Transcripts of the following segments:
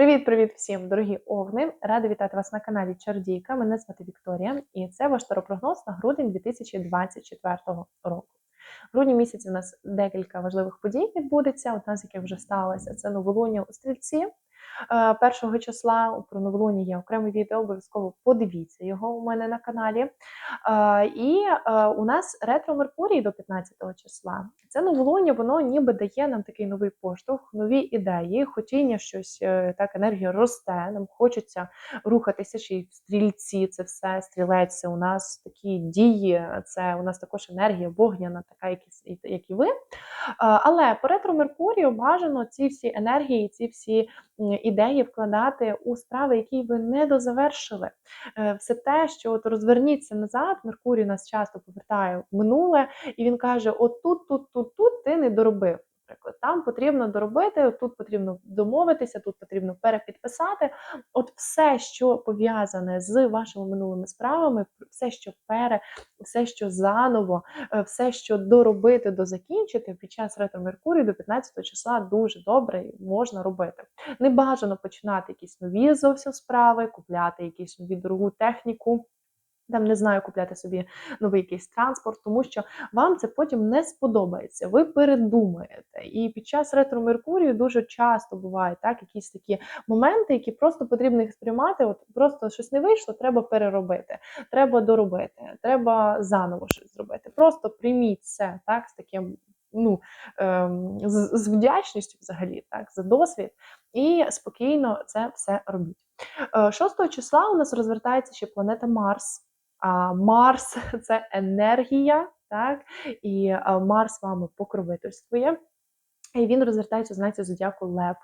Привіт-привіт всім, дорогі овни! Рада вітати вас на каналі Чардійка. Мене звати Вікторія, і це ваш таропрогноз на грудень 2024 року. В грудні місяці у нас декілька важливих подій відбудеться. Одна з яких вже сталася це новолуння у стрільці. Е, першого числа про новолуння є окреме відео, обов'язково подивіться його у мене на каналі. Е, і е, у нас ретро Меркурій до 15 числа. Це новолуння, воно ніби дає нам такий новий поштовх, нові ідеї, хотіння щось так, енергія росте. Нам хочеться рухатися ще й в стрільці. Це все стрілець. У нас такі дії, це у нас також енергія вогняна, така, як і ви. Але по ретро Меркурію бажано ці всі енергії, ці всі ідеї вкладати у справи, які ви не дозавершили. Е, все те, що от розверніться назад, Меркурій нас часто повертає в минуле, і він каже: От тут, тут, тут, тут ти не доробив наприклад. Там потрібно доробити, тут потрібно домовитися, тут потрібно перепідписати. От все, що пов'язане з вашими минулими справами, все, що пере, все, що заново, е, все, що доробити, дозакінчити під час ретро Меркурію до 15 числа дуже добре можна робити. Не бажано починати якісь нові зовсім справи, купляти якусь нові дорогу техніку. Там не знаю, купляти собі новий якийсь транспорт, тому що вам це потім не сподобається. Ви передумаєте. І під час ретро Меркурію дуже часто бувають так, якісь такі моменти, які просто потрібно їх сприймати. От просто щось не вийшло, треба переробити, треба доробити, треба заново щось зробити. Просто прийміть це так з таким. Ну, ем, з, з вдячністю взагалі, так, за досвід, і спокійно це все робіть. 6 е, числа у нас розвертається ще планета Марс. А Марс це енергія, так? І Марс вами покровительствує. І він розвертається знаці зодіаку Лев.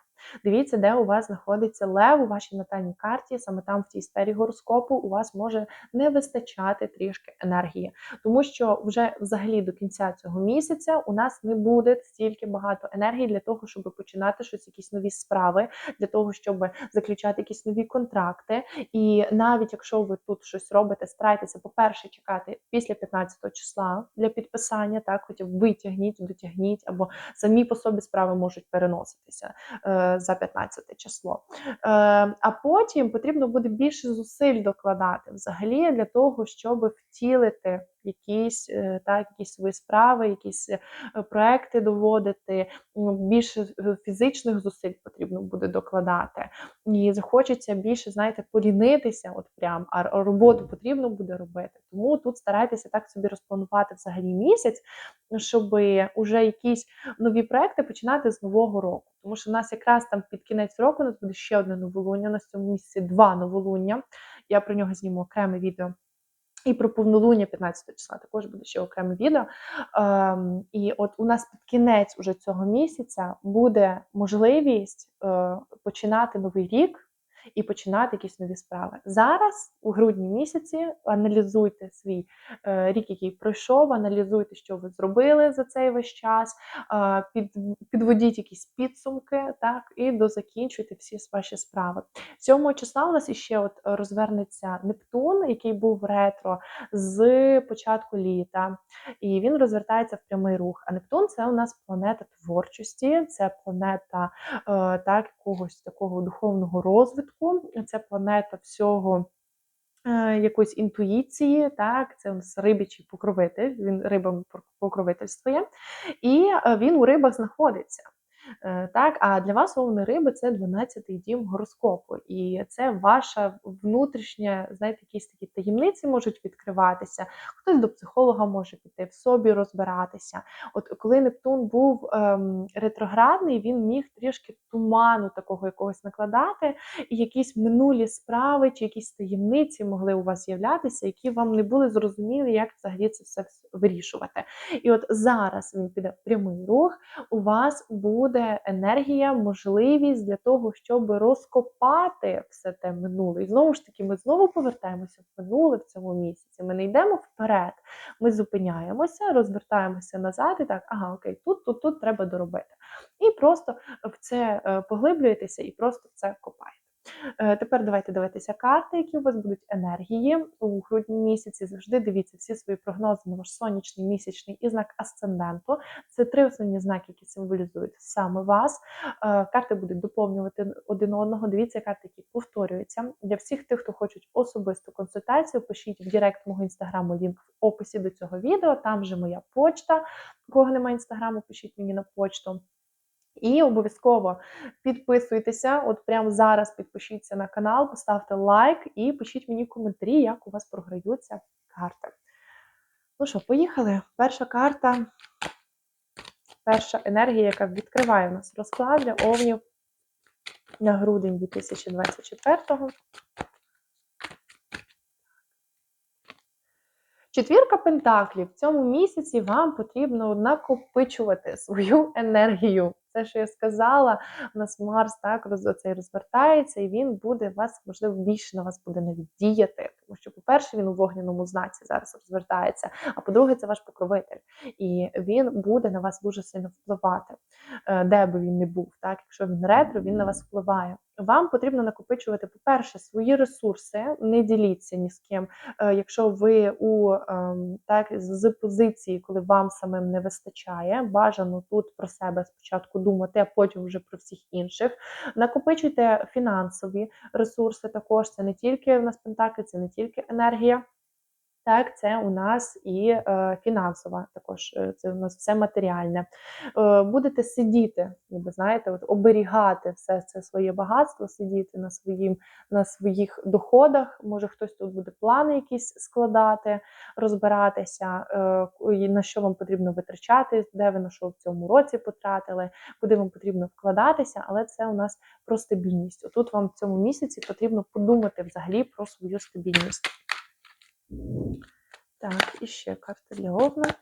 Дивіться, де у вас знаходиться лев у вашій натальній карті, саме там, в тій сфері гороскопу, у вас може не вистачати трішки енергії, тому що вже взагалі до кінця цього місяця у нас не буде стільки багато енергії для того, щоб починати щось, якісь нові справи, для того, щоб заключати якісь нові контракти. І навіть якщо ви тут щось робите, старайтеся, по-перше, чекати після 15 числа для підписання, так, хоча б витягніть, дотягніть, або самі по собі справи можуть переноситися. Е, за 15 число. Е, а потім потрібно буде більше зусиль докладати взагалі для того, щоб втілити якісь е, так, якісь свої справи, якісь е, проекти доводити. Більше фізичних зусиль потрібно буде докладати. І захочеться більше, знаєте, полінитися, от прям, а роботу потрібно буде робити. Тому тут старайтеся так собі розпланувати взагалі місяць, щоб уже якісь нові проекти починати з нового року. Тому що в нас якраз там під кінець року у нас буде ще одне новолуння. На цьому місяці два новолуння. Я про нього зніму окреме відео. І про повнолуння 15 числа також буде ще окреме відео. Ем, І от у нас під кінець уже цього місяця буде можливість е, починати новий рік і починати якісь нові справи. Зараз, у грудні місяці, аналізуйте свій е, рік, який пройшов, аналізуйте, що ви зробили за цей весь час, е, під, підводіть якісь підсумки, так, і дозакінчуйте всі ваші справи. 7 числа у нас іще от розвернеться Нептун, який був ретро з початку літа, і він розвертається в прямий рух. А Нептун це у нас планета творчості, це планета е, так, якогось такого духовного розвитку розвитку, це планета всього. Е, якоїсь інтуїції, так, це у нас рибічий покровитель, він рибам покровительствує, і е, він у рибах знаходиться. Е, так, А для вас овни риби це 12-й дім гороскопу. І це ваша внутрішня, знаєте, якісь такі таємниці можуть відкриватися. Хтось до психолога може піти, в собі розбиратися. От коли Нептун був ем, ретроградний, він міг трішки туману такого якогось накладати, і якісь минулі справи чи якісь таємниці могли у вас з'являтися, які вам не були зрозумілі, як взагалі це все вирішувати. І от зараз він піде в прямий рух, у вас буде буде енергія, можливість для того, щоб розкопати все те минуле. І знову ж таки, ми знову повертаємося в минуле в цьому місяці. Ми не йдемо вперед, ми зупиняємося, розвертаємося назад і так, ага, окей, тут, тут, тут треба доробити. І просто в це е, поглиблюєтеся і просто в це копаєте. Е, Тепер давайте дивитися карти, які у вас будуть енергії у грудні місяці. Завжди дивіться всі свої прогнози на ваш сонячний, місячний і знак асценденту. Це три основні знаки, які символізують саме вас. Е, Карти будуть доповнювати один одного. Дивіться карти, які повторюються. Для всіх тих, хто хочуть особисту консультацію, пишіть в Директ мого інстаграму лінк в описі до цього відео. Там же моя почта. Кого немає інстаграму, пишіть мені на почту. І обов'язково підписуйтеся. От прямо зараз підпишіться на канал, поставте лайк і пишіть мені коментарі, як у вас програються карти. Ну що, поїхали. Перша карта, перша енергія, яка відкриває у нас розклад для овнів на грудень 2024-го. Четвірка пентаклів. В цьому місяці вам потрібно накопичувати свою енергію. Це, що я сказала, у нас Марс так роз, оцей розвертається, і він буде вас, можливо, більше на вас буде навіть діяти. Тому що, по-перше, він у вогняному знаці зараз розвертається. А по-друге, це ваш покровитель. І він буде на вас дуже сильно впливати, е, де би він не був. Так, якщо він ретро, він на вас впливає. Вам потрібно накопичувати, по-перше, свої ресурси, не діліться ні з ким. Е, Якщо ви у ем, так з позиції, коли вам самим не вистачає, бажано тут про себе спочатку думати, а потім вже про всіх інших. Накопичуйте фінансові ресурси. Також це не тільки в нас пентаклі, це не тільки енергія. Так, це у нас і е, фінансова, також е, це у нас все матеріальне. Е, будете сидіти, ніби знаєте, от оберігати все це своє багатство, сидіти на своїм, на своїх доходах. Може, хтось тут буде плани якісь складати, розбиратися, е, на що вам потрібно витрачати, де ви на що в цьому році потратили, куди вам потрібно вкладатися, але це у нас про стабільність. Отут вам в цьому місяці потрібно подумати взагалі про свою стабільність. Так, і ще карта для Овна.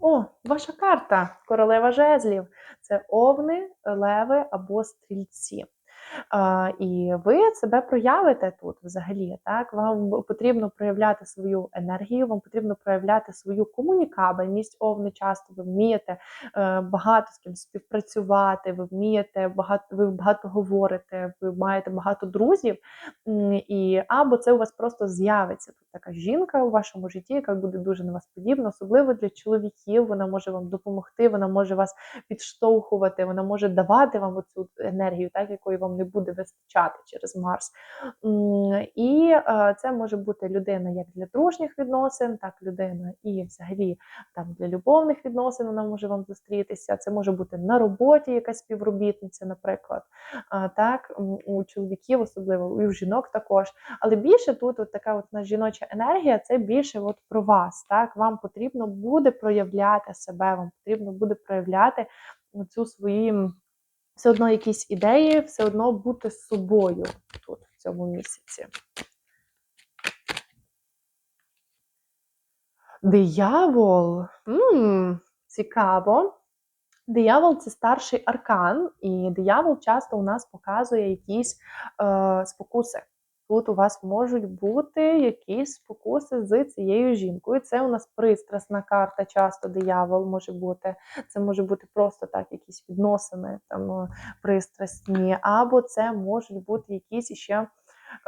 О, ваша карта королева жезлів. Це овни, леви або стрільці. І ви себе проявите тут взагалі. Так, вам потрібно проявляти свою енергію, вам потрібно проявляти свою комунікабельність. Овни часто ви вмієте е, багато з ким співпрацювати, ви вмієте багато, ви багато говорите, ви маєте багато друзів, і або це у вас просто з'явиться тут така жінка у вашому житті, яка буде дуже на вас подібна, особливо для чоловіків. Вона може вам допомогти, вона може вас підштовхувати, вона може давати вам оцю енергію, так якої вам не буде вистачати через Марс. І е, це може бути людина як для дружніх відносин, так людина і взагалі там для любовних відносин вона може вам зустрітися. Це може бути на роботі якась співробітниця, наприклад. Так, у чоловіків, особливо і у жінок також. Але більше тут от така от у нас жіноча енергія, це більше от про вас. Так, вам потрібно буде проявляти себе, вам потрібно буде проявляти цю свої м, все одно якісь ідеї, все одно бути з собою тут в цьому місяці. Диявол. м цікаво. Диявол це старший аркан, і диявол часто у нас показує якісь е, спокуси. Тут у вас можуть бути якісь спокуси з цією жінкою. Це у нас пристрасна карта, часто диявол може бути. Це може бути просто так, якісь відносини там пристрасні, або це можуть бути якісь ще.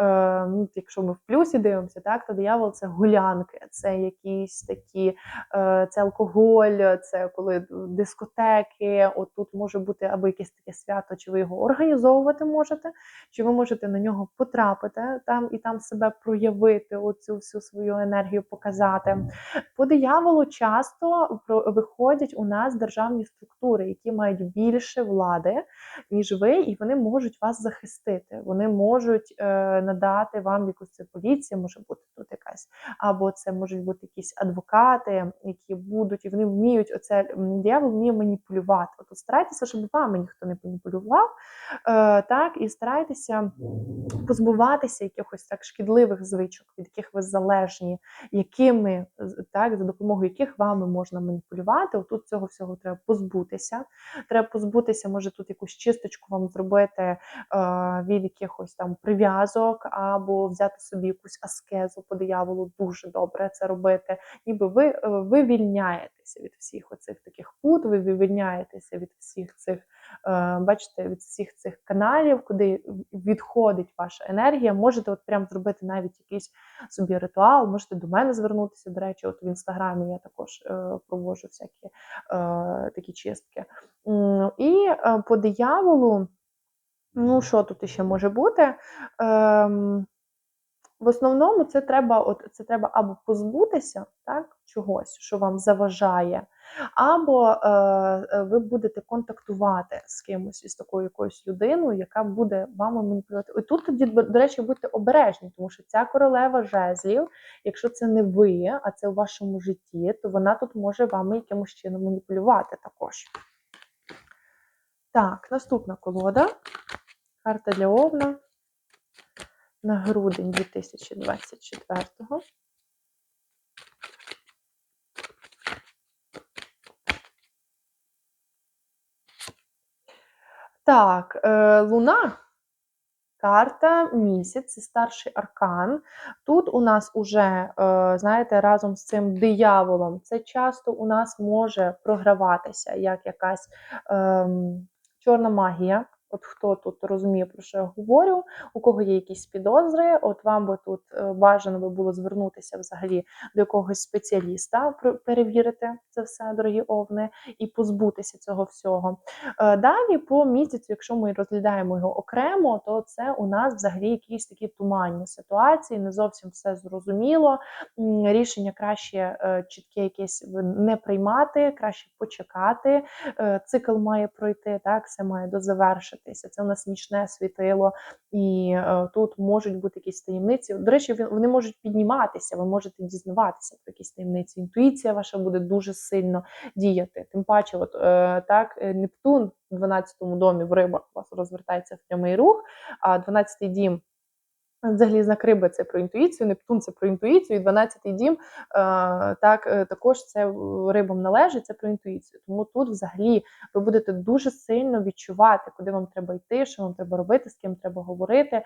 Е, ну, якщо ми в плюсі дивимося, так то диявол це гулянки, це якісь такі, е, це алкоголь, це коли дискотеки. От тут може бути або якесь таке свято, чи ви його організовувати можете, чи ви можете на нього потрапити там і там себе проявити, оцю всю свою енергію показати. По дияволу часто виходять у нас державні структури, які мають більше влади, ніж ви, і вони можуть вас захистити. Вони можуть е, надати вам якусь це поліція, може бути тут якась, або це можуть бути якісь адвокати, які будуть, і вони вміють оце диявол вміє маніпулювати. От старайтеся, щоб вами ніхто не маніпулював, е, так, і старайтеся позбуватися якихось так шкідливих звичок, від яких ви залежні, якими так, за допомогою яких вами можна маніпулювати. Отут цього всього треба позбутися. Треба позбутися, може тут якусь чисточку вам зробити е, від якихось там прив'язок, або взяти собі якусь аскезу по дияволу. Дуже добре це робити. Ніби ви е, вивільняєтеся від всіх оцих таких пут, ви вивільняєтеся від всіх цих е, бачите, від всіх цих каналів, куди відходить ваша енергія. Можете от прям зробити навіть якийсь собі ритуал, можете до мене звернутися. До речі, от в інстаграмі я також е, проводжу всякі такі чистки. І по дияволу, ну що тут ще може бути? Ем, в основному це треба, от це треба або позбутися так, чогось, що вам заважає, або е, е, ви будете контактувати з кимось із такою якоюсь людиною, яка буде вами маніпулювати. І тут тоді, до речі, будьте обережні, тому що ця королева жезлів, якщо це не ви, а це у вашому житті, то вона тут може вами якимось чином маніпулювати також. Так, наступна колода. Карта для Овна на грудень 2024-го. Так, е, Луна. Карта місяць, це старший аркан. Тут у нас уже, е, знаєте, разом з цим дияволом, це часто у нас може програватися як якась ем, чорна магія. От хто тут розуміє, про що я говорю, у кого є якісь підозри, от вам би тут е, бажано би було звернутися взагалі до якогось спеціаліста, перевірити це все, дорогі овни, і позбутися цього всього. Е, Далі по місяцю, якщо ми розглядаємо його окремо, то це у нас взагалі якісь такі туманні ситуації, не зовсім все зрозуміло. Рішення краще е, чітке якесь не приймати, краще почекати. Цикл має пройти, так, все має дозавершитися. Це у нас нічне світило, і е, тут можуть бути якісь таємниці. До речі, вони можуть підніматися, ви можете дізнаватися про якісь таємниці. Інтуїція ваша буде дуже сильно діяти. Тим паче, от е, так, е, Нептун в 12-му домі в рибах у вас розвертається в прямий рух, а 12-й дім. Взагалі знак риби це про інтуїцію, Нептун це про інтуїцію, і 12-й дім е, так, е, також це рибам належить, це про інтуїцію. Тому тут взагалі ви будете дуже сильно відчувати, куди вам треба йти, що вам треба робити, з ким треба говорити,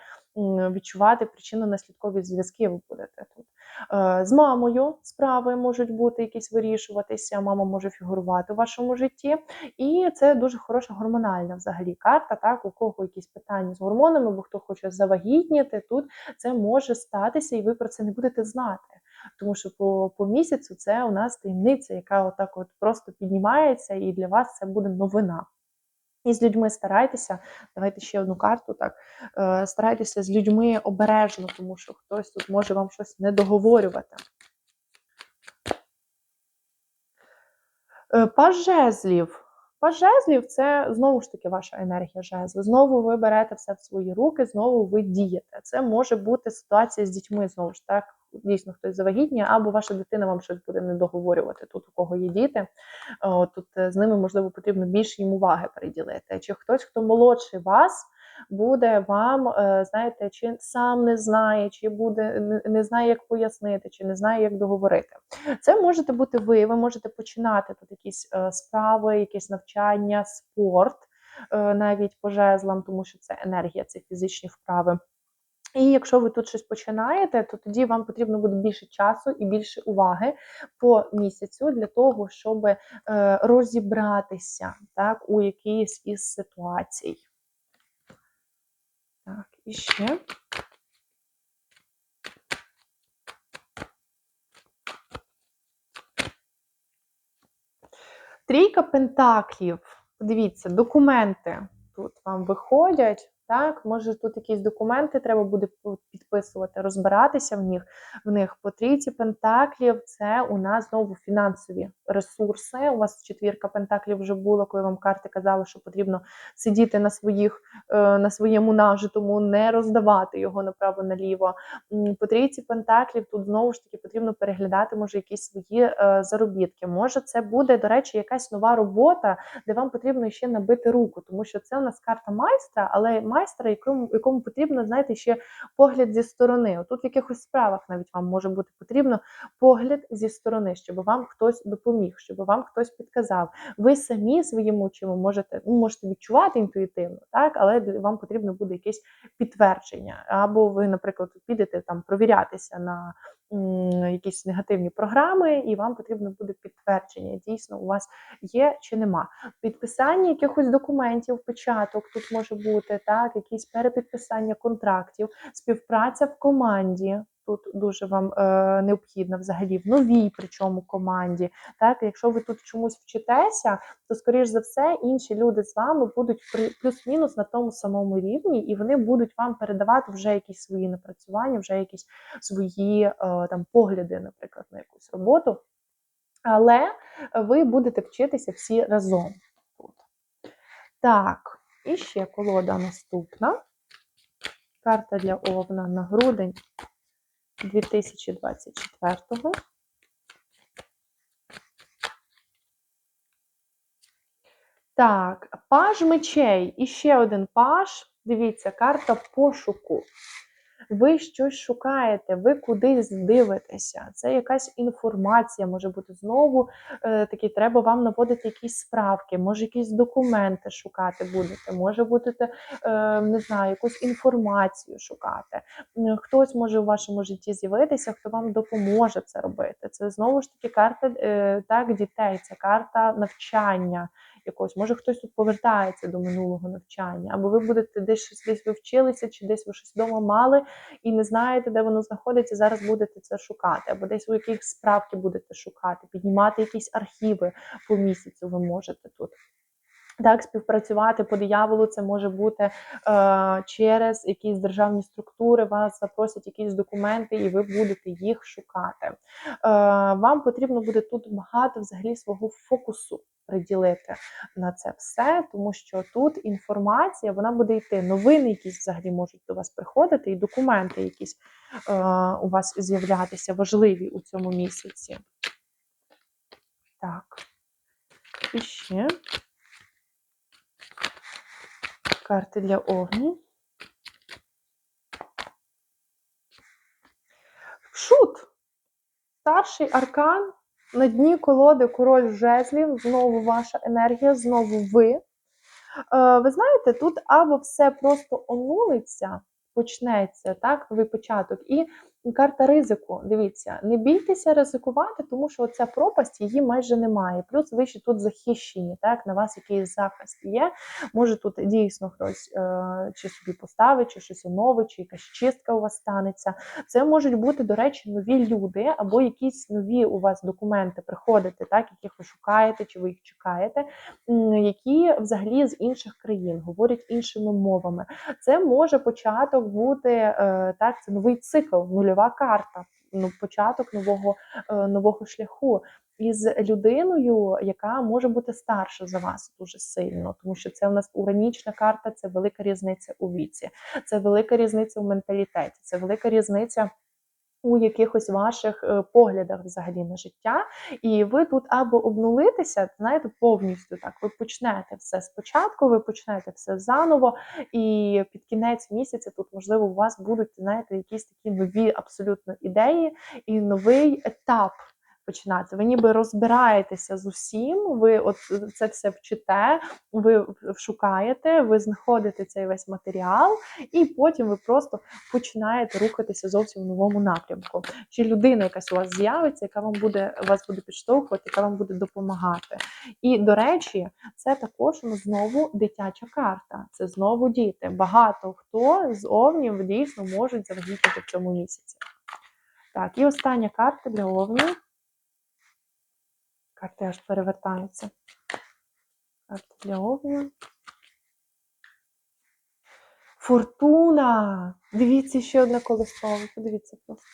відчувати причинно-наслідкові зв'язки ви будете тут. Е, З мамою справи можуть бути якісь вирішуватися, мама може фігурувати у вашому житті. І це дуже хороша гормональна взагалі карта. Так, у кого якісь питання з гормонами, бо хто хоче завагітніти, тут це може статися, і ви про це не будете знати. Тому що по, по місяцю це у нас таємниця, яка отак от просто піднімається, і для вас це буде новина. І з людьми старайтеся, давайте ще одну карту. Так е, старайтеся з людьми обережно, тому що хтось тут може вам щось не договорювати. Е, Паж жезлів. Це знову ж таки ваша енергія жезли. Знову ви берете все в свої руки, знову ви дієте. Це може бути ситуація з дітьми, знову ж так. Дійсно, хтось завагітніє, або ваша дитина вам щось буде не договорювати тут, у кого є діти. Тут е, з ними, можливо, потрібно більше їм уваги приділити. Чи хтось, хто молодший вас, буде вам, е, знаєте, чи сам не знає, чи буде не- знає, як пояснити, чи не знає, як договорити. Це можете бути ви, ви можете починати тут якісь е, справи, якісь навчання, спорт, е, навіть по жезлам, тому що це енергія, це фізичні вправи. І якщо ви тут щось починаєте, то тоді вам потрібно буде більше часу і більше уваги по місяцю для того, щоб розібратися так, у якійсь із ситуацій. І. Трійка пентаклів. Дивіться, документи тут вам виходять. Так, може тут якісь документи треба буде підписувати, розбиратися в них. В них по трійці пентаклів це у нас знову фінансові ресурси. У вас четвірка пентаклів вже була, коли вам карти казали, що потрібно сидіти на своїх е, на своєму нажитому, не роздавати його направо наліво. По трійці пентаклів тут знову ж таки потрібно переглядати, може, якісь свої е, заробітки. Може, це буде, до речі, якась нова робота, де вам потрібно ще набити руку, тому що це у нас карта майстра, але майстра, якому, якому потрібно, знаєте, ще погляд зі сторони. Отут в якихось справах навіть вам може бути потрібно погляд зі сторони, щоб вам хтось допоміг, щоб вам хтось підказав. Ви самі своїми очима можете, ну, можете відчувати інтуїтивно, так, але вам потрібно буде якесь підтвердження. Або ви, наприклад, підете там провірятися на якісь негативні програми, і вам потрібно буде підтвердження, дійсно у вас є чи нема. Підписання якихось документів, печаток тут може бути, так, якісь перепідписання контрактів, співпраця в команді. Тут дуже вам е, необхідна взагалі в новій, причому команді. Так, якщо ви тут чомусь вчитеся, то скоріш за все інші люди з вами будуть плюс-мінус на тому самому рівні, і вони будуть вам передавати вже якісь свої напрацювання, вже якісь свої е, там погляди, наприклад, на якусь роботу. Але ви будете вчитися всі разом тут. Так, і ще колода наступна. Карта для Овна на грудень 2024-го. Так, паж мечей. І ще один паж. Дивіться, карта пошуку. Ви щось шукаєте, ви кудись дивитеся. Це якась інформація може бути знову е, такі, треба вам наводити якісь справки, може якісь документи шукати будете, може будете, е, не знаю, якусь інформацію шукати. Хтось може у вашому житті з'явитися, хто вам допоможе це робити. Це знову ж таки карта е, так, дітей, це карта навчання якогось. Може хтось тут повертається до минулого навчання, або ви будете десь десь ви вчилися, чи десь ви щось вдома мали і не знаєте, де воно знаходиться. Зараз будете це шукати, або десь у яких справки будете шукати, піднімати якісь архіви по місяцю. Ви можете тут. Так, співпрацювати по дияволу це може бути е, через якісь державні структури, вас запросять якісь документи, і ви будете їх шукати. Е, вам потрібно буде тут багато взагалі свого фокусу приділити на це все, тому що тут інформація вона буде йти. Новини якісь взагалі можуть до вас приходити, і документи якісь е, у вас з'являтися важливі у цьому місяці. Так. І ще карти для Овні. Шут. Старший аркан. На дні колоди король жезлів, знову ваша енергія, знову ви. Е, ви знаєте, тут або все просто онулиться, почнеться, так, новий початок, і карта ризику. Дивіться, не бійтеся ризикувати, тому що ця пропасть її майже немає. Плюс ви ще тут захищені, так, на вас якийсь захист є. Може тут дійсно хтось е, чи собі поставить, чи щось оновить, чи якась чистка у вас станеться. Це можуть бути, до речі, нові люди, або якісь нові у вас документи приходити, так, яких ви шукаєте, чи ви їх чекаєте, які взагалі з інших країн говорять іншими мовами. Це може початок бути е, так, це новий цикл, нульова карта, ну, початок нового, е, нового шляху. Із людиною, яка може бути старша за вас дуже сильно, тому що це у нас уранічна карта, це велика різниця у віці, це велика різниця у менталітеті, це велика різниця у якихось ваших е, поглядах взагалі на життя. І ви тут або обнулитеся, знаєте, повністю так. Ви почнете все спочатку, ви почнете все заново, і під кінець місяця тут, можливо, у вас будуть, знаєте, якісь такі нові абсолютно ідеї і новий етап. Починати. Ви ніби розбираєтеся з усім, ви от це все вчите, ви шукаєте, ви знаходите цей весь матеріал, і потім ви просто починаєте рухатися зовсім в новому напрямку. Чи людина якась у вас з'явиться, яка вам буде вас буде підштовхувати, яка вам буде допомагати. І, до речі, це також ну, знову дитяча карта. Це знову діти. Багато хто з овнів дійсно можуть завагітніти в цьому місяці. Так, і остання карта для овнів. Карти аж перевертаються. Карта для овнів. Фортуна! Дивіться ще одне колесо. Подивіться просто.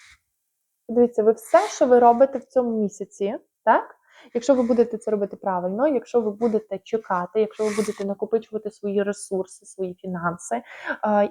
Подивіться, ви все, що ви робите в цьому місяці, так? Якщо ви будете це робити правильно, якщо ви будете чекати, якщо ви будете накопичувати свої ресурси, свої фінанси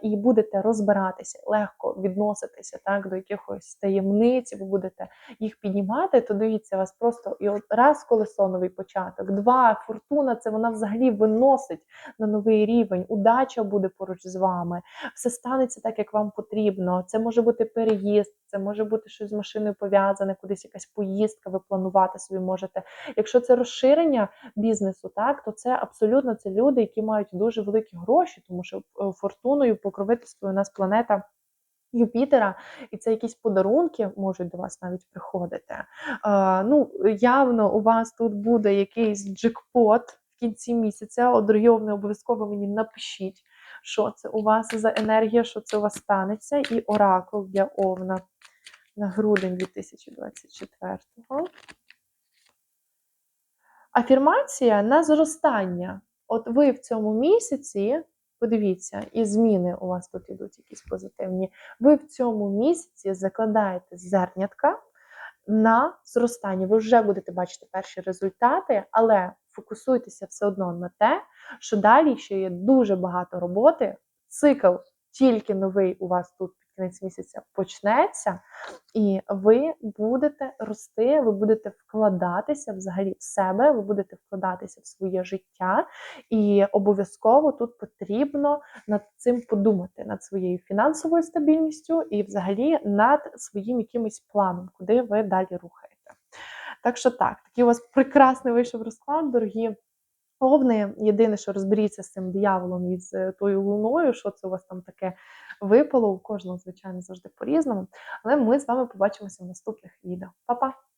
і будете розбиратися, легко відноситися так до якихось таємниць, ви будете їх піднімати, то дивіться, вас просто і от раз колесо новий початок, два фортуна це вона взагалі виносить на новий рівень. Удача буде поруч з вами, все станеться так, як вам потрібно. Це може бути переїзд, це може бути щось з машиною пов'язане, кудись якась поїздка, ви планувати собі можете. Якщо це розширення бізнесу, так то це абсолютно це люди, які мають дуже великі гроші, тому що е, фортуною покровительствує у нас планета. Юпітера, і це якісь подарунки можуть до вас навіть приходити. Е, ну, явно у вас тут буде якийсь джекпот в кінці місяця. Овни, обов'язково мені напишіть, що це у вас за енергія, що це у вас станеться, і оракул для овна на грудень 2024-го. Афірмація на зростання. От ви в цьому місяці, подивіться, і зміни у вас тут ідуть якісь позитивні. Ви в цьому місяці закладаєте зернятка на зростання. Ви вже будете бачити перші результати, але фокусуйтеся все одно на те, що далі ще є дуже багато роботи. Цикл тільки новий у вас тут кінець місяця почнеться, і ви будете рости, ви будете вкладатися взагалі в себе, ви будете вкладатися в своє життя, і обов'язково тут потрібно над цим подумати, над своєю фінансовою стабільністю і взагалі над своїм якимось планом, куди ви далі рухаєте. Так що так, такий у вас прекрасний вийшов розклад, дорогі. Овни, єдине, що розберіться з цим дияволом і з тою луною, що це у вас там таке випало. У кожного, звичайно, завжди по-різному. Але ми з вами побачимося в наступних відео. Па-па!